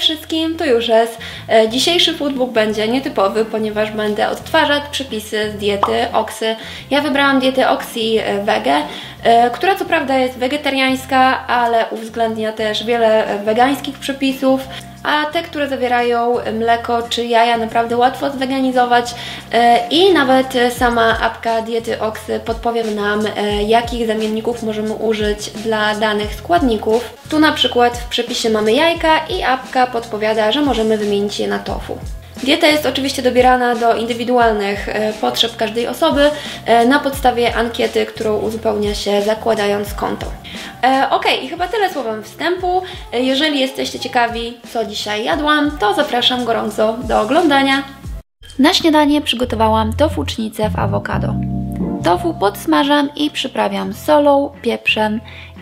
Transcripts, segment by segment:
Wszystkim, to już jest. E, Dzisiejszy foodbook będzie nietypowy, ponieważ będę odtwarzać przepisy z diety Oksy. Ja wybrałam dietę Oxy e, Wege, e, która co prawda jest wegetariańska, ale uwzględnia też wiele wegańskich przepisów. A te, które zawierają mleko czy jaja, naprawdę łatwo zweganizować i nawet sama apka diety Oksy podpowie nam, jakich zamienników możemy użyć dla danych składników. Tu na przykład w przepisie mamy jajka i apka podpowiada, że możemy wymienić je na tofu. Dieta jest oczywiście dobierana do indywidualnych e, potrzeb każdej osoby e, na podstawie ankiety, którą uzupełnia się zakładając konto. E, ok, i chyba tyle słowem wstępu. Jeżeli jesteście ciekawi, co dzisiaj jadłam, to zapraszam gorąco do oglądania. Na śniadanie przygotowałam tofucznicę w awokado. Tofu podsmażam i przyprawiam solą, pieprzem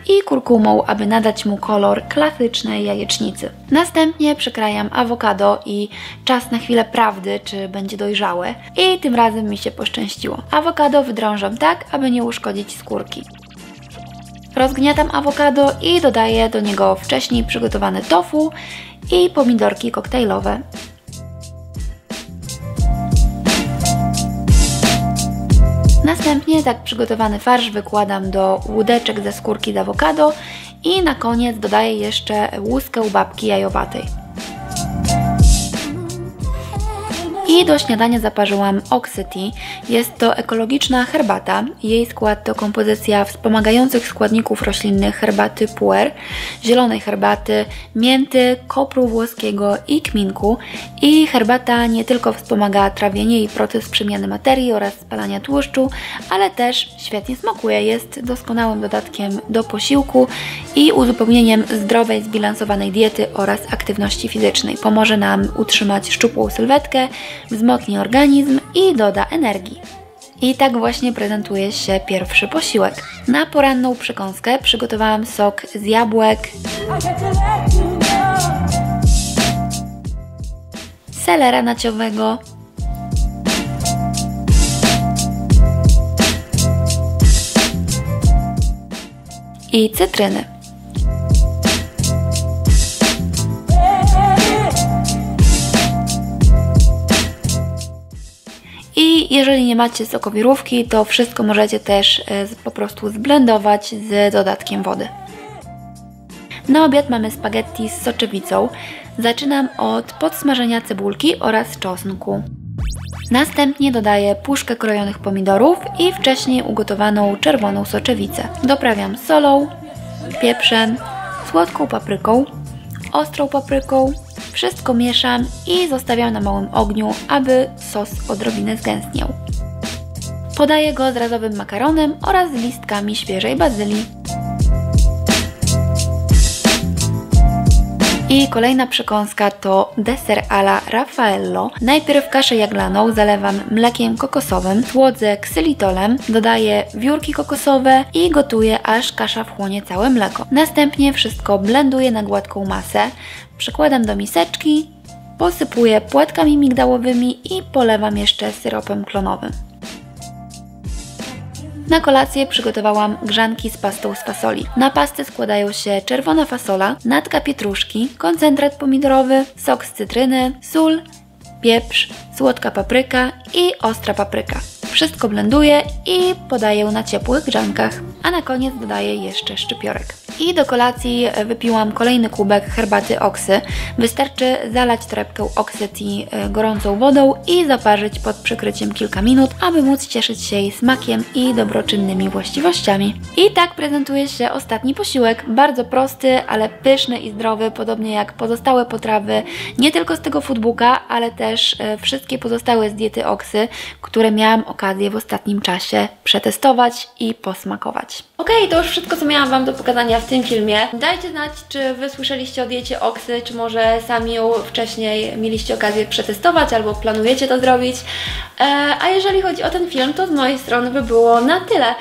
i kurkumą, aby nadać mu kolor klasycznej jajecznicy. Następnie przekrajam awokado i czas na chwilę prawdy, czy będzie dojrzałe. I tym razem mi się poszczęściło. Awokado wydrążam tak, aby nie uszkodzić skórki. Rozgniatam awokado i dodaję do niego wcześniej przygotowane tofu i pomidorki koktajlowe. Następnie tak przygotowany farsz wykładam do łódeczek ze skórki z awokado i na koniec dodaję jeszcze łuskę babki jajowatej. I do śniadania zaparzyłam Oxy Tea. Jest to ekologiczna herbata. Jej skład to kompozycja wspomagających składników roślinnych herbaty puer, zielonej herbaty, mięty, kopru włoskiego i kminku. I herbata nie tylko wspomaga trawienie i proces przemiany materii oraz spalania tłuszczu, ale też świetnie smakuje. Jest doskonałym dodatkiem do posiłku i uzupełnieniem zdrowej, zbilansowanej diety oraz aktywności fizycznej. Pomoże nam utrzymać szczupłą sylwetkę, wzmocni organizm i doda energii. I tak właśnie prezentuje się pierwszy posiłek. Na poranną przekąskę przygotowałam sok z jabłek, selera naciowego, i cytryny. Jeżeli nie macie sokowirówki, to wszystko możecie też e, po prostu zblendować z dodatkiem wody. Na obiad mamy spaghetti z soczewicą. Zaczynam od podsmażenia cebulki oraz czosnku. Następnie dodaję puszkę krojonych pomidorów i wcześniej ugotowaną czerwoną soczewicę. Doprawiam solą, pieprzem, słodką papryką, ostrą papryką. Wszystko mieszam i zostawiam na małym ogniu, aby sos odrobinę zgęstniał. Podaję go z razowym makaronem oraz listkami świeżej bazylii. I kolejna przekąska to deser alla Raffaello. Najpierw kaszę jaglaną zalewam mlekiem kokosowym, słodzę ksylitolem, dodaję wiórki kokosowe i gotuję aż kasza wchłonie całe mleko. Następnie wszystko blenduję na gładką masę, przekładam do miseczki, posypuję płatkami migdałowymi i polewam jeszcze syropem klonowym. Na kolację przygotowałam grzanki z pastą z fasoli. Na pastę składają się czerwona fasola, natka pietruszki, koncentrat pomidorowy, sok z cytryny, sól, pieprz, słodka papryka i ostra papryka. Wszystko blenduję i podaję na ciepłych grzankach, a na koniec dodaję jeszcze szczypiorek. I do kolacji wypiłam kolejny kubek herbaty Oksy. Wystarczy zalać torebkę Oksy Tea e, gorącą wodą i zaparzyć pod przykryciem kilka minut, aby móc cieszyć się jej smakiem i dobroczynnymi właściwościami. I tak prezentuje się ostatni posiłek. Bardzo prosty, ale pyszny i zdrowy, podobnie jak pozostałe potrawy, nie tylko z tego foodbooka, ale też e, wszystkie pozostałe z diety Oksy, które miałam okazję w ostatnim czasie przetestować i posmakować. Okej, to już wszystko, co miałam Wam do pokazania w tym filmie. Dajcie znać, czy Wy słyszeliście o diecie Oksy, czy może sami ją wcześniej mieliście okazję przetestować, albo planujecie to zrobić. E, a jeżeli chodzi o ten film, to z mojej strony by było na tyle.